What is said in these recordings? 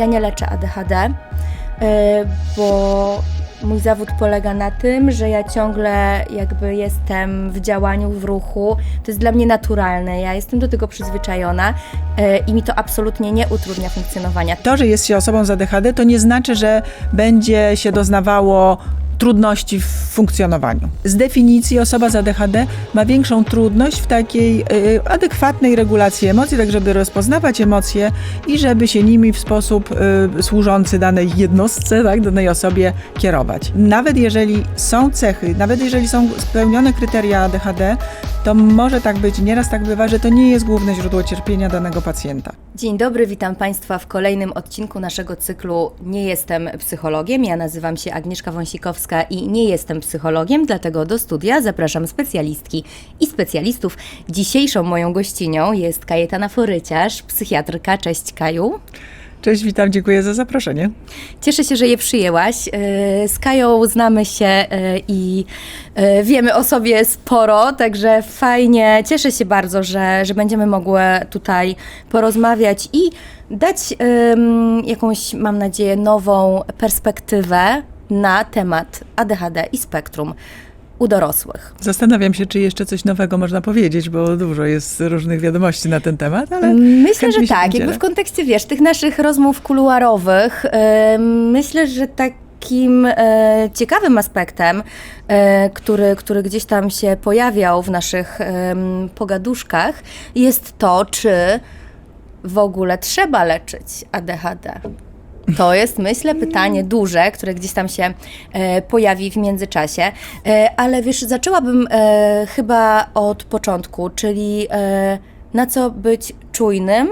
ja nie leczę ADHD, y, bo mój zawód polega na tym, że ja ciągle jakby jestem w działaniu, w ruchu. To jest dla mnie naturalne. Ja jestem do tego przyzwyczajona y, i mi to absolutnie nie utrudnia funkcjonowania. To, że jest się osobą z ADHD, to nie znaczy, że będzie się doznawało trudności w funkcjonowaniu. Z definicji osoba z ADHD ma większą trudność w takiej y, adekwatnej regulacji emocji, tak żeby rozpoznawać emocje i żeby się nimi w sposób y, służący danej jednostce, tak, danej osobie kierować. Nawet jeżeli są cechy, nawet jeżeli są spełnione kryteria ADHD, to może tak być, nieraz tak bywa, że to nie jest główne źródło cierpienia danego pacjenta. Dzień dobry, witam Państwa w kolejnym odcinku naszego cyklu Nie jestem psychologiem. Ja nazywam się Agnieszka Wąsikowska i nie jestem psychologiem, dlatego do studia zapraszam specjalistki i specjalistów. Dzisiejszą moją gościnią jest Kajetana Foryciarz, psychiatrka. Cześć Kaju. Cześć, witam, dziękuję za zaproszenie. Cieszę się, że je przyjęłaś. Yy, Z Kają znamy się yy, i yy, wiemy o sobie sporo, także fajnie. Cieszę się bardzo, że, że będziemy mogły tutaj porozmawiać i dać jakąś, mam nadzieję, nową perspektywę na temat ADHD i spektrum u dorosłych. Zastanawiam się, czy jeszcze coś nowego można powiedzieć, bo dużo jest różnych wiadomości na ten temat, ale Myślę, że tak. Jakby w kontekście, wiesz, tych naszych rozmów kuluarowych, e, myślę, że takim e, ciekawym aspektem, e, który, który gdzieś tam się pojawiał w naszych em, pogaduszkach, jest to, czy w ogóle trzeba leczyć ADHD. To jest, myślę, pytanie duże, które gdzieś tam się e, pojawi w międzyczasie. E, ale wiesz, zaczęłabym e, chyba od początku, czyli e, na co być czujnym,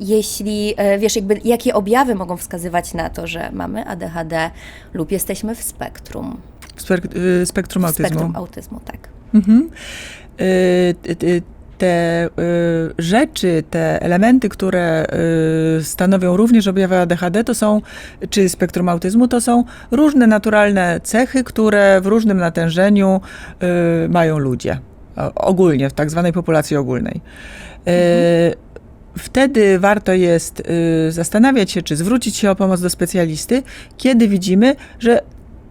jeśli, e, wiesz, jakby jakie objawy mogą wskazywać na to, że mamy ADHD lub jesteśmy w spektrum. Spek- y, spektrum autyzmu. spektrum autyzmu, tak. Mhm. Te y, rzeczy, te elementy, które y, stanowią również objawy ADHD, to są, czy spektrum autyzmu, to są różne naturalne cechy, które w różnym natężeniu y, mają ludzie. Ogólnie, w tak zwanej populacji ogólnej. Y, Wtedy warto jest zastanawiać się, czy zwrócić się o pomoc do specjalisty, kiedy widzimy, że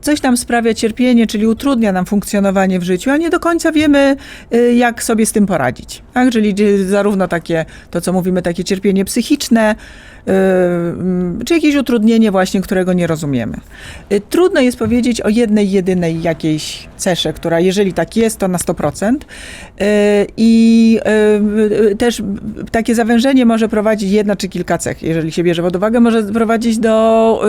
coś nam sprawia cierpienie, czyli utrudnia nam funkcjonowanie w życiu, a nie do końca wiemy, y, jak sobie z tym poradzić. Tak? Czyli zarówno takie, to co mówimy, takie cierpienie psychiczne, czy jakieś utrudnienie właśnie, którego nie rozumiemy. Y, Trudno jest powiedzieć o jednej, jedynej jakiejś cesze, która jeżeli tak jest, to na 100%. Y, I też takie zawężenie może prowadzić jedna czy kilka cech, jeżeli się bierze pod uwagę, może prowadzić do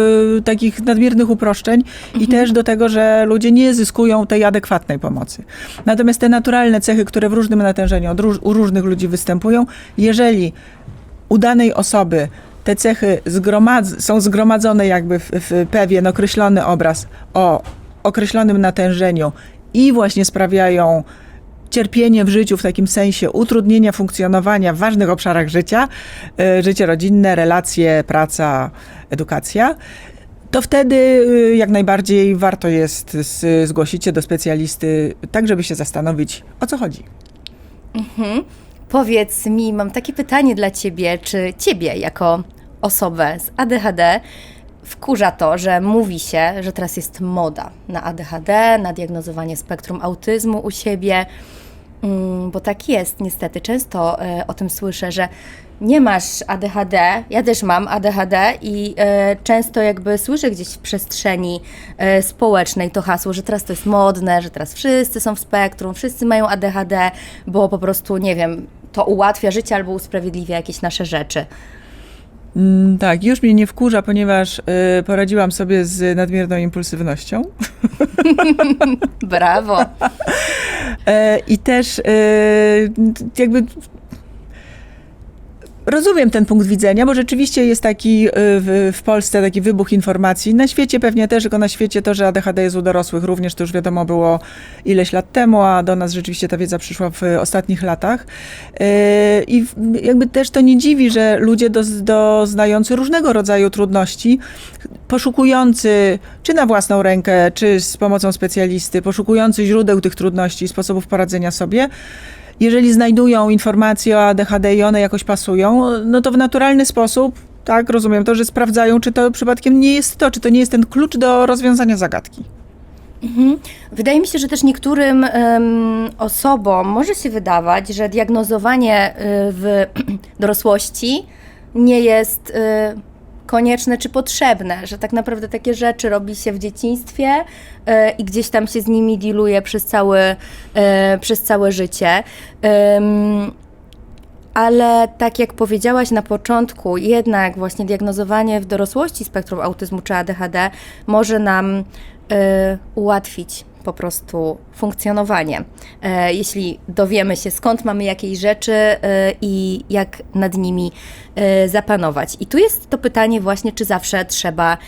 takich nadmiernych uproszczeń i też do tego, że ludzie nie zyskują tej adekwatnej pomocy. Natomiast te naturalne cechy, które w różnym natężeniu od róż, u różnych ludzi występują, jeżeli u danej osoby te cechy są zgromadzone jakby w, w pewien określony obraz o określonym natężeniu i właśnie sprawiają cierpienie w życiu w takim sensie utrudnienia funkcjonowania w ważnych obszarach życia, y, życie rodzinne, relacje, praca, edukacja, to wtedy y, jak najbardziej warto jest zgłosić się do specjalisty, tak żeby się zastanowić, o co chodzi. Mhm. Powiedz mi, mam takie pytanie dla ciebie, czy ciebie jako osobę z ADHD wkurza to, że mówi się, że teraz jest moda na ADHD, na diagnozowanie spektrum autyzmu u siebie, Mm, bo tak jest niestety. Często e, o tym słyszę, że nie masz ADHD, ja też mam ADHD i e, często jakby słyszę gdzieś w przestrzeni e, społecznej to hasło, że teraz to jest modne, że teraz wszyscy są w spektrum, wszyscy mają ADHD, bo po prostu, nie wiem, to ułatwia życie albo usprawiedliwia jakieś nasze rzeczy. Mm, Tak, już mnie nie wkurza, ponieważ y, poradziłam sobie z nadmierną impulsywnością. Brawo! E, I też e, jakby rozumiem ten punkt widzenia, bo rzeczywiście jest taki e, w, w Polsce taki wybuch informacji. Na świecie pewnie też, tylko na świecie to, że ADHD jest u dorosłych również, to już wiadomo było ileś lat temu, a do nas rzeczywiście ta wiedza przyszła w ostatnich latach. E, I jakby też to nie dziwi, że ludzie do, doznający różnego rodzaju trudności, poszukujący czy na własną rękę, czy z pomocą specjalisty, poszukujący źródeł tych trudności i sposobów poradzenia sobie, jeżeli znajdują informacje o ADHD i one jakoś pasują, no to w naturalny sposób tak, rozumiem to, że sprawdzają, czy to przypadkiem nie jest to, czy to nie jest ten klucz do rozwiązania zagadki. Mhm. Wydaje mi się, że też niektórym osobom może się wydawać, że diagnozowanie y, w dorosłości nie jest y, konieczne czy potrzebne, że tak naprawdę takie rzeczy robi się w dzieciństwie y, i gdzieś tam się z nimi diluje przez, cały, y, przez całe życie. Ym, ale tak jak powiedziałaś na początku, jednak właśnie diagnozowanie w dorosłości spektrum autyzmu czy ADHD może nam y, ułatwić po prostu funkcjonowanie. E, jeśli dowiemy się, skąd mamy jakieś rzeczy e, i jak nad nimi e, zapanować. I tu jest to pytanie właśnie, czy zawsze trzeba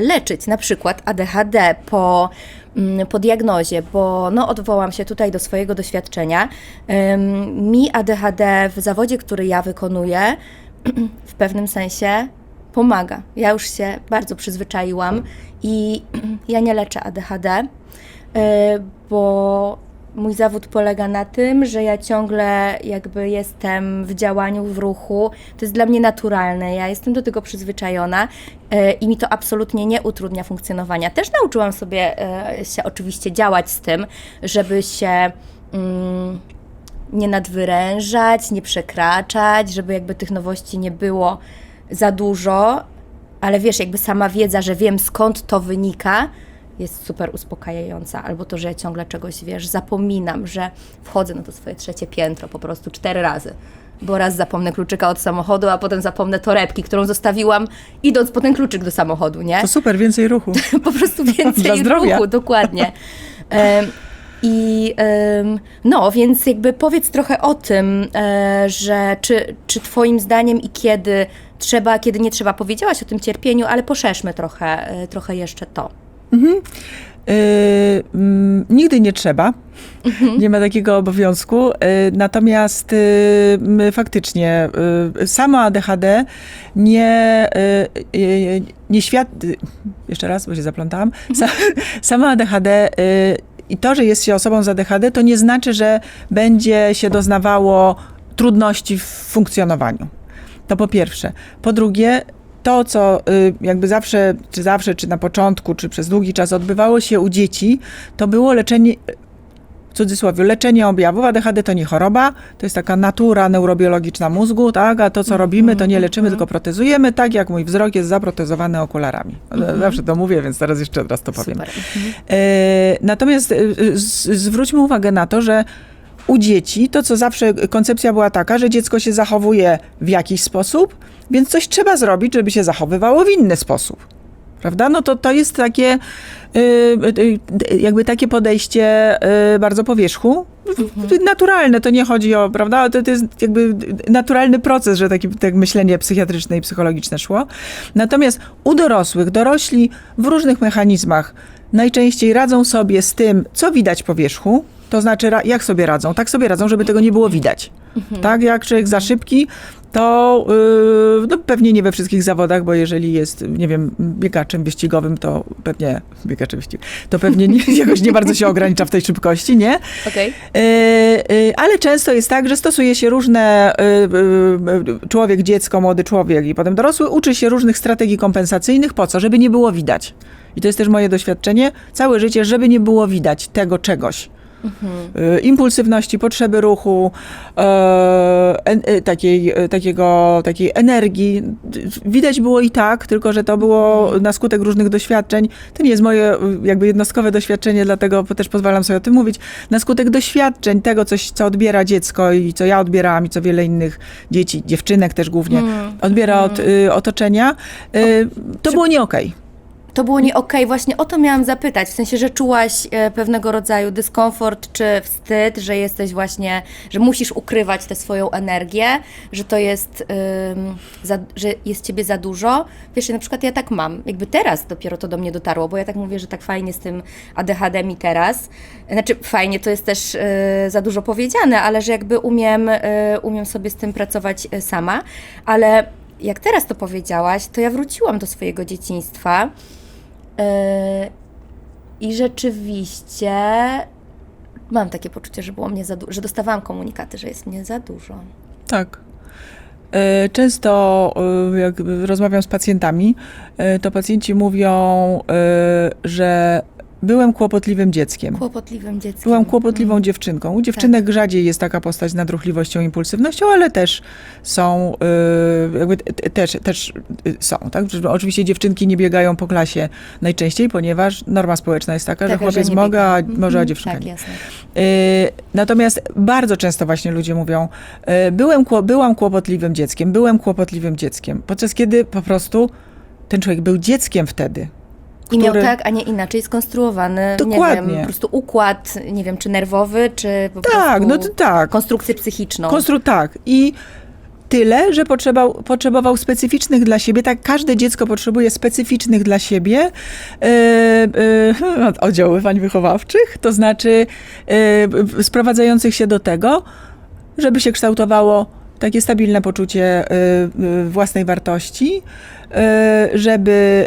leczyć na przykład ADHD po, mm, po diagnozie, bo no, odwołam się tutaj do swojego doświadczenia. Mi ADHD w zawodzie, który ja wykonuję, w pewnym sensie pomaga. Ja już się bardzo przyzwyczaiłam i ja nie leczę ADHD, bo mój zawód polega na tym, że ja ciągle jakby jestem w działaniu, w ruchu. To jest dla mnie naturalne. Ja jestem do tego przyzwyczajona y, i mi to absolutnie nie utrudnia funkcjonowania. Też nauczyłam sobie y, się oczywiście działać z tym, żeby się mm, nie nadwyrężać, nie przekraczać, żeby jakby tych nowości nie było za dużo, ale wiesz, jakby sama wiedza, że wiem skąd to wynika, jest super uspokajająca. Albo to, że ja ciągle czegoś, wiesz, zapominam, że wchodzę na to swoje trzecie piętro po prostu cztery razy. Bo raz zapomnę kluczyka od samochodu, a potem zapomnę torebki, którą zostawiłam idąc po ten kluczyk do samochodu, nie? To super, więcej ruchu. po prostu więcej ruchu, dokładnie. Em, I no, więc jakby powiedz trochę o tym, e, że czy, czy Twoim zdaniem i kiedy trzeba, kiedy nie trzeba, powiedziałaś o tym cierpieniu, ale poszerzmy trochę, e, trochę jeszcze to. Yy, mm, nigdy nie trzeba. Nie ma takiego obowiązku. Yy, natomiast yy, faktycznie yy, samo ADHD nie, yy, nie świat... yy, Jeszcze raz, bo się zaplątałam. Sa, samo ADHD yy, i to, że jest się osobą z ADHD, to nie znaczy, że będzie się doznawało trudności w funkcjonowaniu. To po pierwsze. Po drugie, to, co y, jakby zawsze, czy zawsze, czy na początku, czy przez długi czas odbywało się u dzieci, to było leczenie, w cudzysłowie, leczenie objawów. ADHD to nie choroba, to jest taka natura neurobiologiczna mózgu, tak? A to, co robimy, to nie leczymy, tylko protezujemy, tak jak mój wzrok jest zaprotezowany okularami. Zawsze to mówię, więc teraz jeszcze raz to powiem. Super. E, Natomiast e, z- zwróćmy uwagę na to, że u dzieci to, co zawsze koncepcja była taka, że dziecko się zachowuje w jakiś sposób, więc coś trzeba zrobić, żeby się zachowywało w inny sposób. Prawda? No to to jest takie, y, y, jakby takie podejście y, bardzo po wierzchu. Naturalne, to nie chodzi o, prawda? To, to jest jakby naturalny proces, że takie tak myślenie psychiatryczne i psychologiczne szło. Natomiast u dorosłych, dorośli w różnych mechanizmach najczęściej radzą sobie z tym, co widać po wierzchu, to znaczy, jak sobie radzą? Tak sobie radzą, żeby tego nie było widać. Tak, jak człowiek za szybki, to yy, no pewnie nie we wszystkich zawodach, bo jeżeli jest, nie wiem, biegaczem wyścigowym, to pewnie, biegaczem wyścigowym, to pewnie nie, jakoś nie bardzo się ogranicza w tej szybkości, nie? Okej. Yy, yy, ale często jest tak, że stosuje się różne, yy, człowiek, dziecko, młody człowiek i potem dorosły uczy się różnych strategii kompensacyjnych, po co? Żeby nie było widać. I to jest też moje doświadczenie, całe życie, żeby nie było widać tego czegoś. Y, impulsywności, potrzeby ruchu, e, e, takiej, e, takiego, takiej energii. Widać było i tak, tylko że to było na skutek różnych doświadczeń. To nie jest moje y, jakby jednostkowe doświadczenie, dlatego też pozwalam sobie o tym mówić. Na skutek doświadczeń tego, coś, co odbiera dziecko i co ja odbierałam i co wiele innych dzieci, dziewczynek też głównie, odbiera od y, otoczenia, y, to było nie okej. To było nie okej, właśnie o to miałam zapytać, w sensie, że czułaś e, pewnego rodzaju dyskomfort czy wstyd, że jesteś właśnie, że musisz ukrywać tę swoją energię, że to jest, ym, za, że jest ciebie za dużo. Wiesz, na przykład ja tak mam, jakby teraz dopiero to do mnie dotarło, bo ja tak mówię, że tak fajnie z tym ADHD mi teraz, znaczy fajnie to jest też e, za dużo powiedziane, ale że jakby umiem, e, umiem sobie z tym pracować e, sama, ale jak teraz to powiedziałaś, to ja wróciłam do swojego dzieciństwa. Yy, I rzeczywiście mam takie poczucie, że było mnie za że dostawałam komunikaty, że jest mnie za dużo. Tak. E, Często, e, jak rozmawiam z pacjentami, to pacjenci mówią, że byłem kłopotliwym dzieckiem. Kłopotliwym dzieckiem. Byłam kłopotliwą Mm. dziewczynką. U dziewczynek rzadziej jest taka postać z nadruchliwością, impulsywnością, ale też są, y, jakby t- t- też, też y, są, tak? Że Oczywiście dziewczynki nie biegają po klasie najczęściej, ponieważ norma społeczna jest taka, że chłopiec nie może, a, biega. może, a Mhm, dziewczynka Tak, nie. jasne. Y, Natomiast bardzo często właśnie ludzie mówią, y, byłem, kło- byłam kłopotliwym dzieckiem, byłem kłopotliwym dzieckiem, podczas kiedy po prostu ten człowiek był dzieckiem wtedy. I miał który- tak, a nie inaczej skonstruowany, nie Dokładnie. wiem, po prostu układ, nie wiem, czy nerwowy, czy po Tak, prostu no to tak. konstrukcję psychiczną. Konstru tak. I tyle, że potrzebował, potrzebował specyficznych dla siebie, tak każde dziecko potrzebuje specyficznych dla siebie e, e, oddziaływań wychowawczych, to znaczy e, sprowadzających się do tego, żeby się kształtowało takie stabilne poczucie e, e, własnej wartości, e, żeby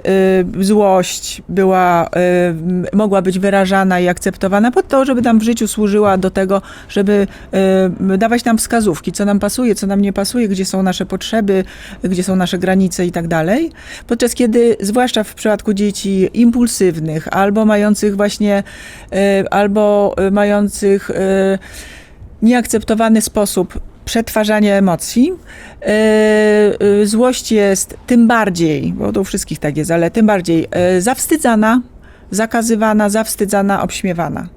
złość była, mogła być wyrażana i akceptowana po to, żeby nam w życiu służyła do tego, żeby dawać nam wskazówki, co nam pasuje, co nam nie pasuje, gdzie są nasze potrzeby, gdzie są nasze granice i tak dalej. Podczas kiedy, zwłaszcza w przypadku dzieci impulsywnych albo mających właśnie, albo mających nieakceptowany sposób przetwarzania emocji. E, e, Złość jest tym bardziej, bo to u wszystkich tak jest, ale tym bardziej e, zawstydzana, zakazywana, zawstydzana, obśmiewana.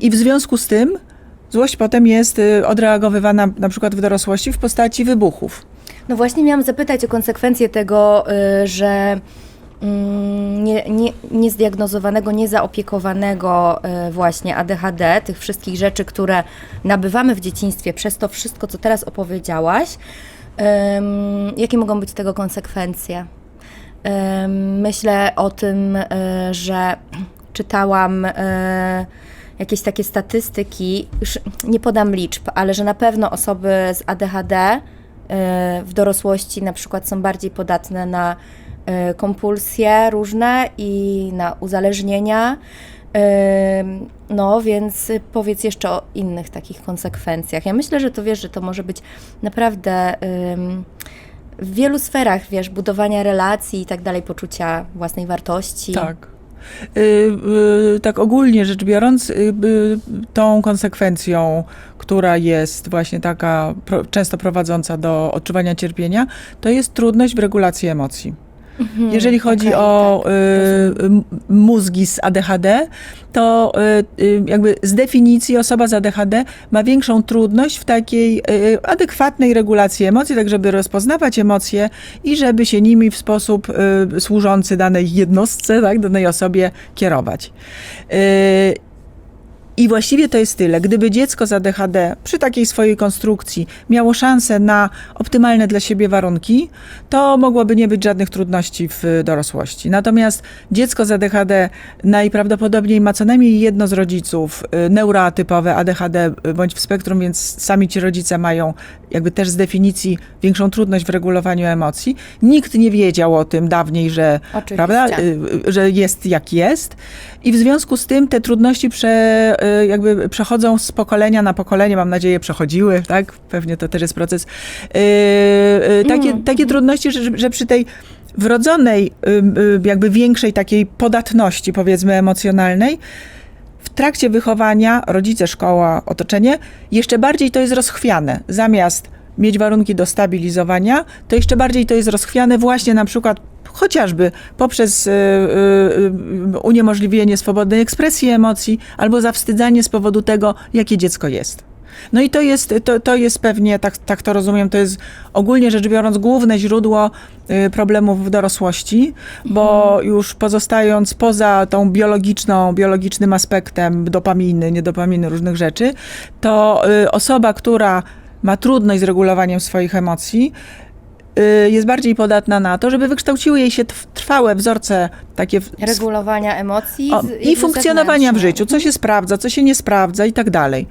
I w związku z tym złość potem jest odreagowywana na przykład w dorosłości w postaci wybuchów. No właśnie miałam zapytać o konsekwencje tego, że nie, nie, niezdiagnozowanego, niezaopiekowanego y, właśnie ADHD, tych wszystkich rzeczy, które nabywamy w dzieciństwie przez to wszystko, co teraz opowiedziałaś, jakie mogą być tego konsekwencje? Myślę o tym, y, że czytałam y, jakieś takie statystyki, już nie podam liczb, ale że na pewno osoby z ADHD w dorosłości na przykład są bardziej podatne na kompulsje różne i na uzależnienia. Ym, No, więc powiedz jeszcze o innych takich konsekwencjach. Ja myślę, że to wiesz, że to może być naprawdę ym, w wielu sferach, wiesz, budowania relacji i tak dalej, poczucia własnej wartości. Tak. Y, y, tak ogólnie rzecz biorąc, y, y, tą konsekwencją, która jest właśnie taka często prowadząca do odczuwania cierpienia, to jest trudność w regulacji emocji. Mhm, Jeżeli chodzi okej, o tak, y, mózgi z ADHD, to y, y, jakby z definicji osoba z ADHD ma większą trudność w takiej y, adekwatnej regulacji emocji, tak żeby rozpoznawać emocje i żeby się nimi w sposób y, służący danej jednostce, tak, danej osobie kierować. Y, i właściwie to jest tyle. Gdyby dziecko z ADHD przy takiej swojej konstrukcji miało szansę na optymalne dla siebie warunki, to mogłoby nie być żadnych trudności w dorosłości. Natomiast dziecko z ADHD najprawdopodobniej ma co najmniej jedno z rodziców y, neuroatypowe ADHD y, bądź w spektrum, więc sami ci rodzice mają jakby też z definicji większą trudność w regulowaniu emocji. Nikt nie wiedział o tym dawniej, że, Oczywiście. prawda, y, y, że jest jak jest. I w związku z tym te trudności prze, y, jakby przechodzą z pokolenia na pokolenie, mam nadzieję przechodziły, tak? Pewnie to też jest proces. Y, y, takie, Mm, takie trudności, że, że przy tej wrodzonej, y, y, jakby większej takiej podatności, powiedzmy, emocjonalnej, w trakcie wychowania rodzice, szkoła, otoczenie, jeszcze bardziej to jest rozchwiane. Zamiast mieć warunki do stabilizowania, to jeszcze bardziej to jest rozchwiane właśnie na przykład chociażby poprzez y, y, y, uniemożliwienie swobodnej ekspresji emocji albo zawstydzanie z powodu tego, jakie dziecko jest. No i to jest, to, to jest pewnie, tak, tak to rozumiem, to jest ogólnie rzecz biorąc główne źródło problemów w dorosłości, bo już pozostając poza tą biologiczną, biologicznym aspektem dopaminy, niedopaminy, różnych rzeczy, to osoba, która ma trudność z regulowaniem swoich emocji, jest bardziej podatna na to, żeby wykształciły jej się trw- trwałe wzorce takie Regulowania emocji o, i funkcjonowania w życiu, co się sprawdza, co się nie sprawdza i tak dalej.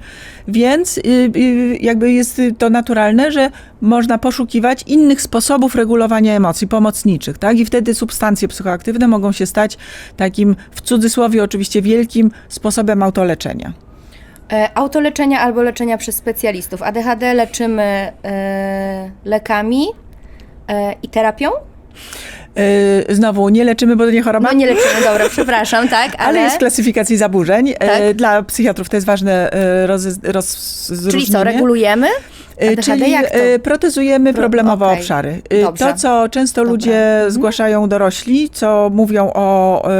Więc y, y, jakby jest y, to naturalne, że można poszukiwać innych sposobów regulowania emocji pomocniczych, tak? I wtedy substancje psychoaktywne mogą się stać takim, w cudzysłowie oczywiście wielkim, sposobem autoleczenia. E, Autoleczenia albo leczenia przez specjalistów. ADHD leczymy e, lekami e, i terapią. Yy, znowu, nie leczymy, bo to nie choroba. No nie leczymy, dobra, przepraszam, tak, ale... Ale jest klasyfikacji zaburzeń. E, Tak. Dla psychiatrów to jest ważne e, roz, rozróżnienie. Czyli co, regulujemy? ADHD Czyli e, protezujemy Pro- problemowe okej. obszary. E, Dobrze. To, co często Dobra. ludzie Mhm. zgłaszają dorośli, co mówią o e,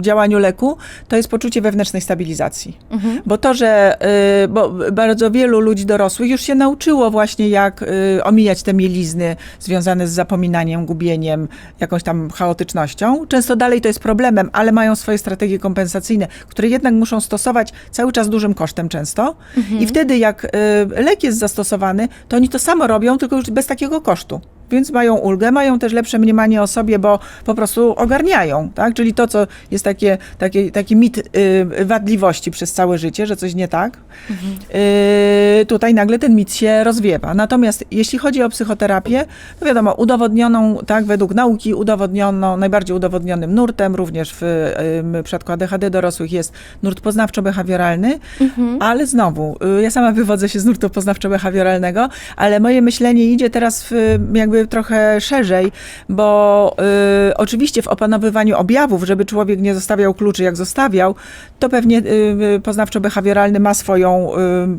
działaniu leku, to jest poczucie wewnętrznej stabilizacji. Mhm. Bo to, że e, bo bardzo wielu ludzi dorosłych już się nauczyło właśnie, jak e, omijać te mielizny związane z zapominaniem, gubieniem, jakąś tam chaotycznością. Często dalej to jest problemem, ale mają swoje strategie kompensacyjne, które jednak muszą stosować cały czas dużym kosztem często. I wtedy, jak y, lek jest zastosowany, to oni to samo robią, tylko już bez takiego kosztu. Więc mają ulgę, mają też lepsze mniemanie o sobie, bo po prostu ogarniają, tak? Czyli to, co jest takie, takie, taki mit y, wadliwości przez całe życie, że coś nie tak, y, tutaj nagle ten mit się rozwiewa. Natomiast jeśli chodzi o psychoterapię, to wiadomo, udowodnioną, tak, według nauki udowodniono, najbardziej udowodnionym nurtem, również w y, przypadku ADHD dorosłych jest nurt poznawczo-behawioralny, ale znowu, y, ja sama wywodzę się z nurtu poznawczo-behawioralnego, ale moje myślenie idzie teraz w, jakby trochę szerzej, bo y, oczywiście w opanowywaniu objawów, żeby człowiek nie zostawiał kluczy jak zostawiał, to pewnie y, y, poznawczo-behawioralny ma swoją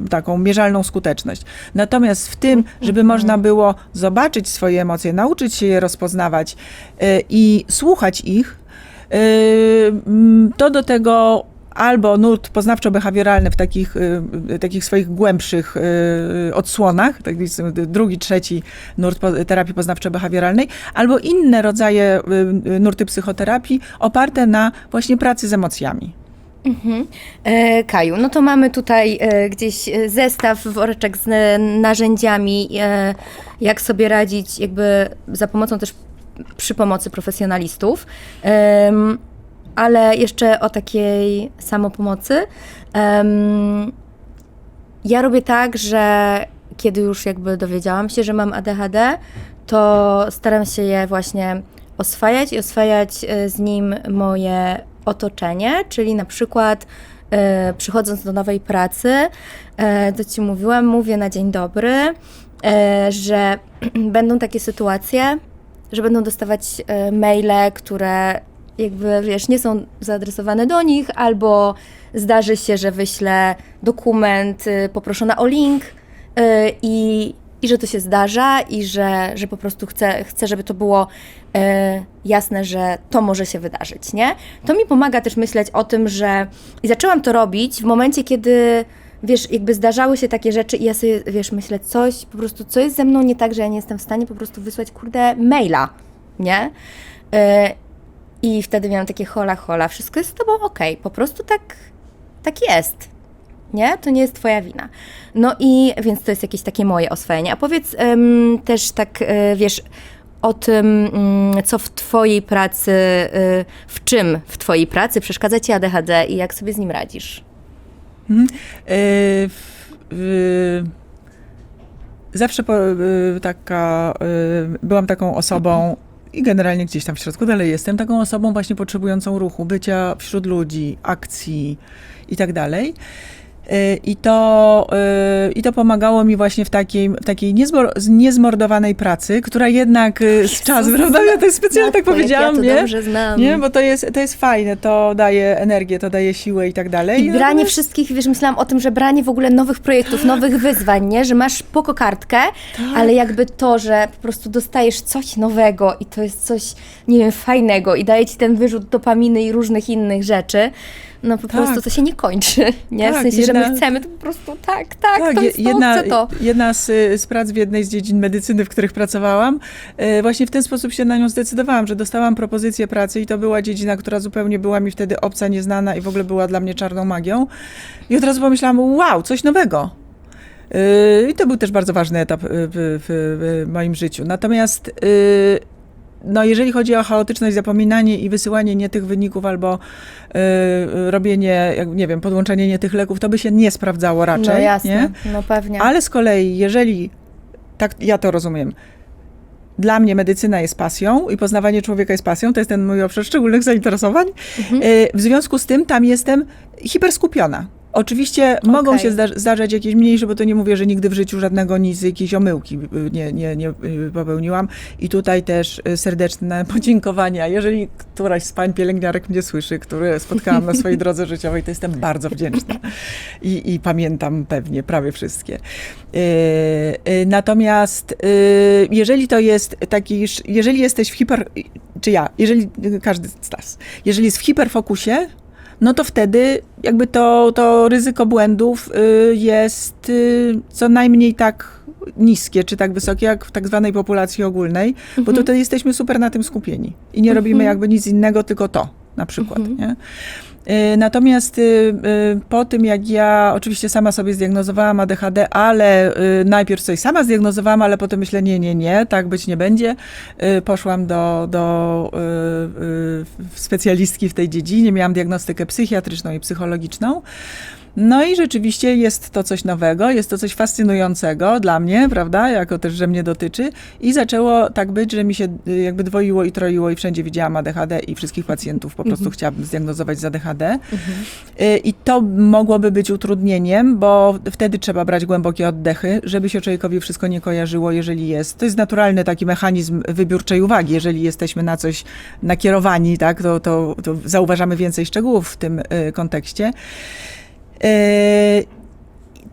y, taką mierzalną skuteczność. Natomiast w tym, żeby można było zobaczyć swoje emocje, nauczyć się je rozpoznawać y, i słuchać ich, y, mm, to do tego albo nurt poznawczo-behawioralny w takich, y, takich swoich głębszych y, odsłonach, taki s- drugi, trzeci nurt terapii poznawczo-behawioralnej, albo inne rodzaje y, nurty psychoterapii oparte na właśnie pracy z emocjami. Mhm. E, Kaju, no to mamy tutaj e, gdzieś zestaw, woreczek z narzędziami, e, jak sobie radzić jakby za pomocą też przy pomocy profesjonalistów. Ale jeszcze o takiej samopomocy. Em, ja robię tak, że kiedy już jakby dowiedziałam się, że mam ADHD, to staram się je właśnie oswajać i oswajać e, z nim moje otoczenie, czyli na przykład e, przychodząc do nowej pracy, e, to ci mówiłam, mówię na dzień dobry, e, że będą takie sytuacje, że będą dostawać e, maile, które jakby, wiesz, nie są zaadresowane do nich, albo zdarzy się, że wyślę dokument y, poproszona o link y, i, i że to się zdarza i że, że po prostu chcę, chcę, żeby to było y, jasne, że to może się wydarzyć, nie? To mi pomaga też myśleć o tym, że i zaczęłam to robić w momencie, kiedy wiesz, jakby zdarzały się takie rzeczy i ja sobie, wiesz, myślę coś, po prostu co jest ze mną nie tak, że ja nie jestem w stanie po prostu wysłać, kurde, maila, nie? I wtedy miałam takie hola, hola, wszystko jest z tobą okej, po prostu tak, tak jest, nie? To nie jest twoja wina. No i więc to jest jakieś takie moje oswojenie. A powiedz em, też tak, e, wiesz, o tym, mm, co w twojej pracy, e, w czym w twojej pracy przeszkadza ci ADHD i jak sobie z nim radzisz? E, w- w- Zawsze po, e, taka, byłam taką osobą i generalnie gdzieś tam w środku dalej jestem, taką osobą właśnie potrzebującą ruchu, bycia wśród ludzi, akcji i tak dalej. E, I to, e, I to pomagało mi właśnie w takiej, w takiej niezmor, niezmordowanej pracy, która jednak e, z czasem, prawda? Ja to specjalnie tak powiedziałam, ja nie? dobrze znam. Nie, bo to jest, to jest fajne, to daje energię, to daje siłę i tak dalej. I branie Natomiast- wszystkich, wiesz, myślałam o tym, że branie w ogóle nowych projektów, Tak. nowych wyzwań, nie? Że masz poko kartkę, ale jakby to, że po prostu dostajesz coś nowego i to jest coś, nie wiem, fajnego i daje ci ten wyrzut dopaminy i różnych innych rzeczy, no po Tak. prostu to się nie kończy, nie? w Tak, sensie, że jedna- my chcemy, to po prostu tak, tak, to je- jest to, jedna, chcę to. jedna z, y, z prac w jednej z dziedzin medycyny, w których pracowałam, y, właśnie w ten sposób się na nią zdecydowałam, że dostałam propozycję pracy i to była dziedzina, która zupełnie była mi wtedy obca, nieznana i w ogóle była dla mnie czarną magią. I od razu pomyślałam, wow, coś nowego. Y, I to był też bardzo ważny etap w, w, w moim życiu. Natomiast no, jeżeli chodzi o chaotyczność, zapominanie i wysyłanie nie tych wyników albo y, robienie, jak, nie wiem, podłączenie nie tych leków, to by się nie sprawdzało raczej. no jasne, Nie? no pewnie. Ale z kolei, jeżeli, tak ja to rozumiem, dla mnie medycyna jest pasją i poznawanie człowieka jest pasją, to jest ten mój obszar szczególnych zainteresowań. Mhm. Y, W związku z tym tam jestem hiperskupiona. Oczywiście mogą się zda- zdarzać jakieś mniejsze, bo to nie mówię, że nigdy w życiu żadnego nic, jakiejś omyłki y, nie, nie, nie y, popełniłam. I tutaj też y, serdeczne podziękowania. Jeżeli któraś z pań pielęgniarek mnie słyszy, które spotkałam na swojej drodze życiowej, to jestem bardzo wdzięczna. I, i pamiętam pewnie prawie wszystkie. Y, y, Natomiast y, jeżeli to jest taki, jeżeli jesteś w hiper, czy ja, jeżeli y, każdy z nas, jeżeli jest w hiperfokusie, no to wtedy jakby to, to ryzyko błędów y, jest y, co najmniej tak niskie, czy tak wysokie, jak w tak zwanej populacji ogólnej, bo tutaj jesteśmy super na tym skupieni i nie robimy jakby nic innego, tylko to na przykład, nie? Y, Natomiast y, y, po tym, jak ja oczywiście sama sobie zdiagnozowałam ADHD, ale najpierw sobie sama zdiagnozowałam, ale potem myślę, nie, nie, nie, tak być nie będzie. Poszłam do, do specjalistki w tej dziedzinie, miałam diagnostykę psychiatryczną i psychologiczną. No i rzeczywiście jest to coś nowego, jest to coś fascynującego dla mnie, prawda, jako też, że mnie dotyczy. I zaczęło tak być, że mi się y, jakby dwoiło i troiło i wszędzie widziałam ADHD i wszystkich pacjentów po prostu chciałabym zdiagnozować z ADHD. Y, I to mogłoby być utrudnieniem, bo wtedy trzeba brać głębokie oddechy, żeby się człowiekowi wszystko nie kojarzyło, jeżeli jest. To jest naturalny taki mechanizm wybiórczej uwagi. Jeżeli jesteśmy na coś nakierowani, tak, to, to, to zauważamy więcej szczegółów w tym y, kontekście. Y,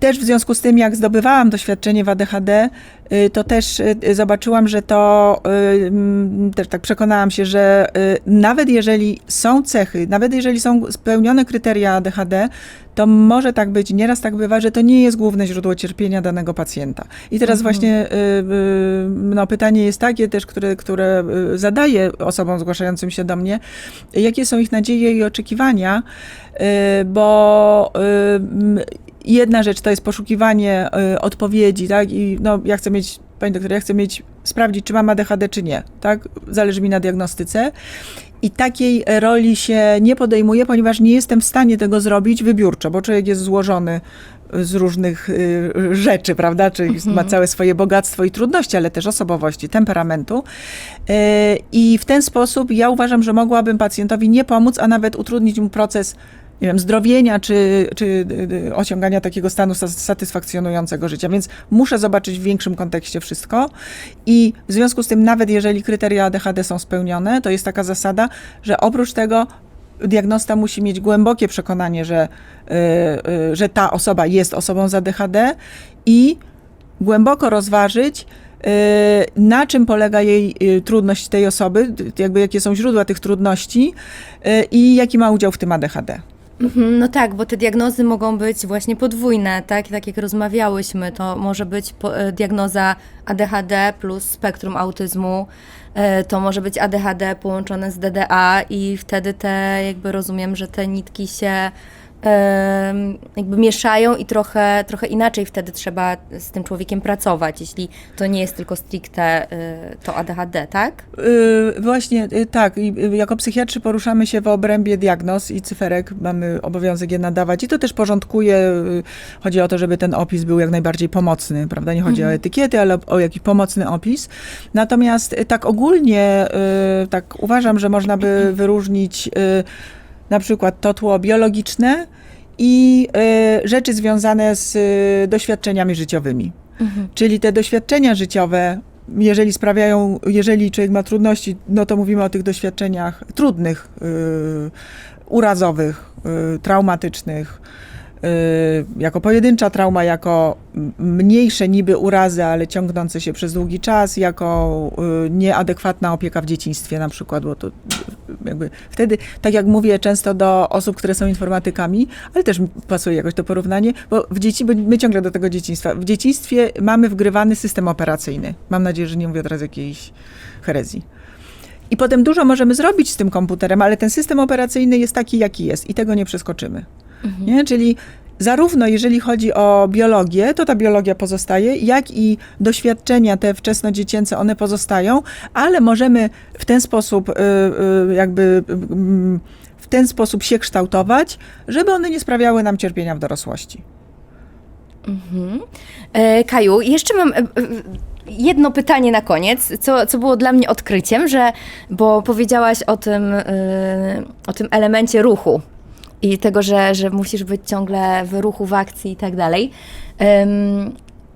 Też w związku z tym, jak zdobywałam doświadczenie w ADHD, y, to też y, zobaczyłam, że to, y, też tak przekonałam się, że y, nawet jeżeli są cechy, nawet jeżeli są spełnione kryteria ADHD, to może tak być, nieraz tak bywa, że to nie jest główne źródło cierpienia danego pacjenta. I teraz właśnie y, y, no, pytanie jest takie też, które, które y, zadaję osobom zgłaszającym się do mnie, jakie są ich nadzieje i oczekiwania, y, bo y, jedna rzecz to jest poszukiwanie y, odpowiedzi, tak? I no, ja chcę mieć, pani doktor, ja chcę mieć, sprawdzić, czy mam ADHD, czy nie, tak? Zależy mi na diagnostyce. I takiej roli się nie podejmuję, ponieważ nie jestem w stanie tego zrobić wybiórczo, bo człowiek jest złożony z różnych y, rzeczy, prawda? Czyli ma całe swoje bogactwo i trudności, ale też osobowości, temperamentu. Y, I w ten sposób ja uważam, że mogłabym pacjentowi nie pomóc, a nawet utrudnić mu proces nie wiem, zdrowienia czy, czy y, y, osiągania takiego stanu satysfakcjonującego życia. Więc muszę zobaczyć w większym kontekście wszystko. I w związku z tym, nawet jeżeli kryteria ADHD są spełnione, to jest taka zasada, że oprócz tego diagnosta musi mieć głębokie przekonanie, że, y, że ta osoba jest osobą z ADHD i głęboko rozważyć, na czym polega jej trudność tej osoby, jakby jakie są źródła tych trudności i jaki ma udział w tym ADHD. Mhm, No tak, bo te diagnozy mogą być właśnie podwójne, tak? Tak jak rozmawiałyśmy, to może być e, diagnoza ADHD plus spektrum autyzmu, e, to może być ADHD połączone z DDA i wtedy te, jakby rozumiem, że te nitki się jakby mieszają i trochę, trochę inaczej wtedy trzeba z tym człowiekiem pracować, jeśli to nie jest tylko stricte e, to ADHD, tak? Y, Właśnie y, tak. Y, Jako psychiatrzy poruszamy się w obrębie diagnoz i cyferek. Mamy obowiązek je nadawać i to też porządkuje. y, Chodzi o to, żeby ten opis był jak najbardziej pomocny, prawda? Nie chodzi o etykiety, ale o jakiś pomocny opis. Natomiast y, tak ogólnie, y, tak uważam, że można by wyróżnić y, na przykład to tło biologiczne i y, rzeczy związane z y, doświadczeniami życiowymi. Czyli te doświadczenia życiowe, jeżeli sprawiają, jeżeli człowiek ma trudności, no to mówimy o tych doświadczeniach trudnych, y, urazowych, y, traumatycznych, jako pojedyncza trauma, jako mniejsze niby urazy, ale ciągnące się przez długi czas, jako y, nieadekwatna opieka w dzieciństwie na przykład, bo to y, jakby wtedy, tak jak mówię często do osób, które są informatykami, ale też pasuje jakoś to porównanie, bo w dzieci, my ciągle do tego dzieciństwa, w dzieciństwie mamy wgrywany system operacyjny. Mam nadzieję, że nie mówię teraz jakiejś herezji. I potem dużo możemy zrobić z tym komputerem, ale ten system operacyjny jest taki, jaki jest i tego nie przeskoczymy. Nie? Czyli zarówno jeżeli chodzi o biologię, to ta biologia pozostaje, jak i doświadczenia te wczesnodziecięce, one pozostają, ale możemy w ten sposób y, y, jakby mm, w ten sposób się kształtować, żeby one nie sprawiały nam cierpienia w dorosłości. E, Kaju, jeszcze mam e, e, jedno pytanie na koniec, co, co było dla mnie odkryciem, że, bo powiedziałaś o tym, o tym elemencie ruchu. I tego, że, że musisz być ciągle w ruchu, w akcji i tak dalej.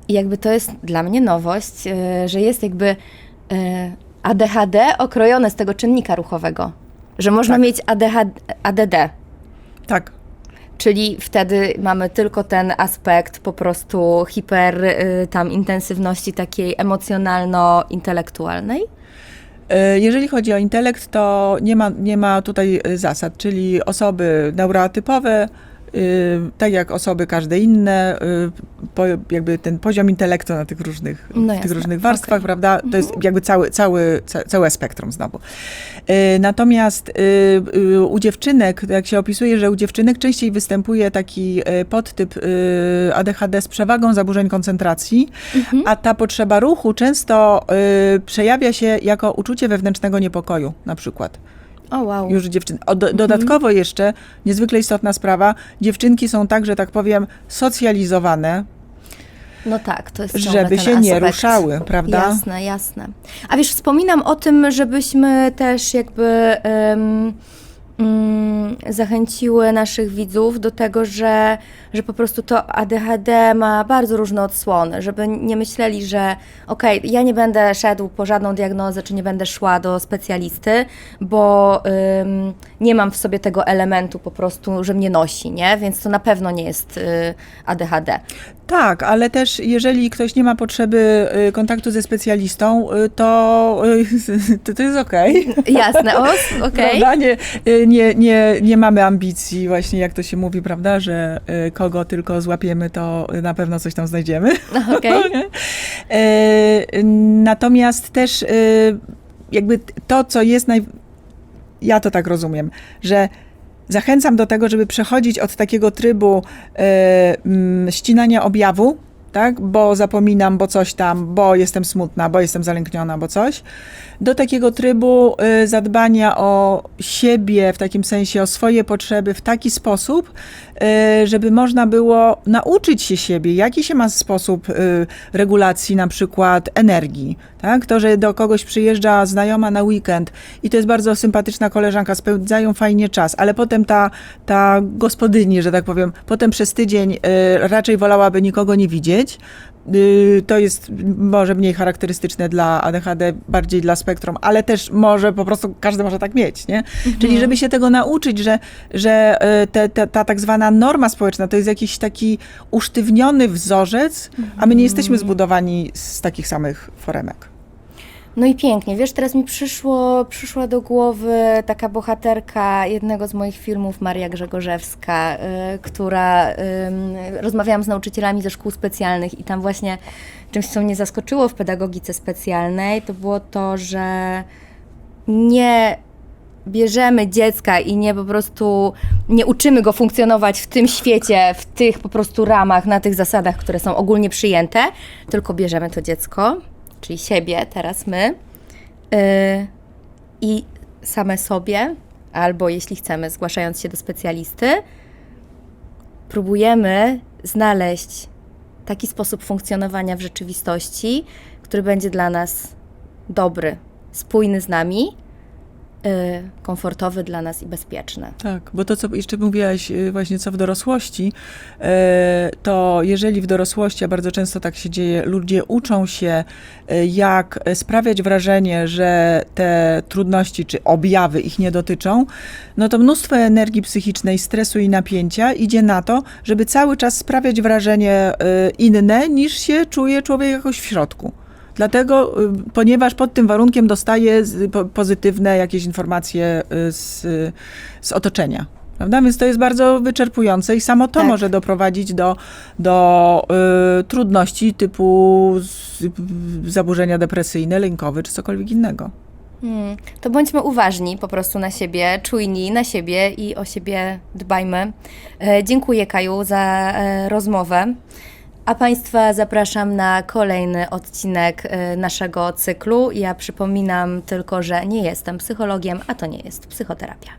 I jakby to jest dla mnie nowość, y, że jest jakby y, ADHD okrojone z tego czynnika ruchowego. Że można Tak. mieć ADHD, ADD, Tak, czyli wtedy mamy tylko ten aspekt po prostu hiper y, tam intensywności takiej emocjonalno-intelektualnej. E, Jeżeli chodzi o intelekt, to nie ma, nie ma tutaj e, zasad, czyli osoby neuroatypowe, y, tak jak osoby każde inne, y, jakby ten poziom intelektu na tych różnych, No tych różnych warstwach, okej. prawda, to jest jakby cały, cały, ca- całe spektrum znowu. Y, Natomiast y, y, u dziewczynek, jak się opisuje, że u dziewczynek częściej występuje taki y, podtyp y, ADHD z przewagą zaburzeń koncentracji, a ta potrzeba ruchu często y, przejawia się jako uczucie wewnętrznego niepokoju na przykład. O wow. Już dziewczyn. O, do, dodatkowo jeszcze, niezwykle istotna sprawa, dziewczynki są tak, że tak powiem, socjalizowane, No tak, to jest żeby się nie aspekt. ruszały, prawda? Jasne, jasne. A wiesz, wspominam o tym, żebyśmy też jakby mm, zachęciły naszych widzów do tego, że, że po prostu to ADHD ma bardzo różne odsłony, żeby nie myśleli, że okej, ja nie będę szedł po żadną diagnozę, czy nie będę szła do specjalisty, bo em, nie mam w sobie tego elementu po prostu, że mnie nosi, nie? Więc to na pewno nie jest y, ADHD. Tak, ale też jeżeli ktoś nie ma potrzeby y, kontaktu ze specjalistą, y, to, y, to, to jest okej. Jasne, o, okej. Prawda? Nie, nie, nie, nie mamy ambicji, właśnie jak to się mówi, prawda, że kogo tylko złapiemy, to na pewno coś tam znajdziemy. Okej. E, Natomiast też jakby to, co jest naj... Ja to tak rozumiem, że zachęcam do tego, żeby przechodzić od takiego trybu mm, ścinania objawu, tak, bo zapominam, bo coś tam, bo jestem smutna, bo jestem zalękniona, bo coś, do takiego trybu e, zadbania o siebie, w takim sensie o swoje potrzeby w taki sposób, e, żeby można było nauczyć się siebie, jaki się ma sposób e, regulacji na przykład energii. Tak? To, że do kogoś przyjeżdża znajoma na weekend i to jest bardzo sympatyczna koleżanka, spędzają fajnie czas, ale potem ta, ta gospodyni, że tak powiem, potem przez tydzień e, raczej wolałaby nikogo nie widzieć. Y, To jest może mniej charakterystyczne dla ADHD, bardziej dla spektrum, ale też może po prostu każdy może tak mieć, nie? Czyli żeby się tego nauczyć, że, że y, te, te, ta tak zwana norma społeczna to jest jakiś taki usztywniony wzorzec, a my nie jesteśmy zbudowani z takich samych foremek. No i pięknie. Wiesz, teraz mi przyszło, przyszła do głowy taka bohaterka jednego z moich filmów, Maria Grzegorzewska, y, która ym, rozmawiałam z nauczycielami ze szkół specjalnych i tam właśnie czymś, co mnie zaskoczyło w pedagogice specjalnej, to było to, że nie bierzemy dziecka i nie po prostu nie uczymy go funkcjonować w tym świecie, w tych po prostu ramach, na tych zasadach, które są ogólnie przyjęte, tylko bierzemy to dziecko, czyli siebie, teraz my, yy, i same sobie, albo jeśli chcemy, zgłaszając się do specjalisty, próbujemy znaleźć taki sposób funkcjonowania w rzeczywistości, który będzie dla nas dobry, spójny z nami, komfortowy dla nas i bezpieczny. Tak, bo to, co jeszcze mówiłaś y, właśnie co w dorosłości, e, to jeżeli w dorosłości, a bardzo często tak się dzieje, ludzie uczą się, e, jak sprawiać wrażenie, że te trudności czy objawy ich nie dotyczą, no to mnóstwo energii psychicznej, stresu i napięcia idzie na to, żeby cały czas sprawiać wrażenie e, inne, niż się czuje człowiek jakoś w środku. Dlatego, y, ponieważ pod tym warunkiem dostaje pozytywne jakieś informacje y, z, z otoczenia. Prawda? Więc to jest bardzo wyczerpujące i samo to Tak. może doprowadzić do, do y, trudności typu z, zaburzenia depresyjne, lękowe czy cokolwiek innego. Hmm, to bądźmy uważni po prostu na siebie, czujni na siebie i o siebie dbajmy. E, dziękuję Kaju za e, rozmowę. A Państwa zapraszam na kolejny odcinek e, naszego cyklu. Ja przypominam tylko, że nie jestem psychologiem, a to nie jest psychoterapia.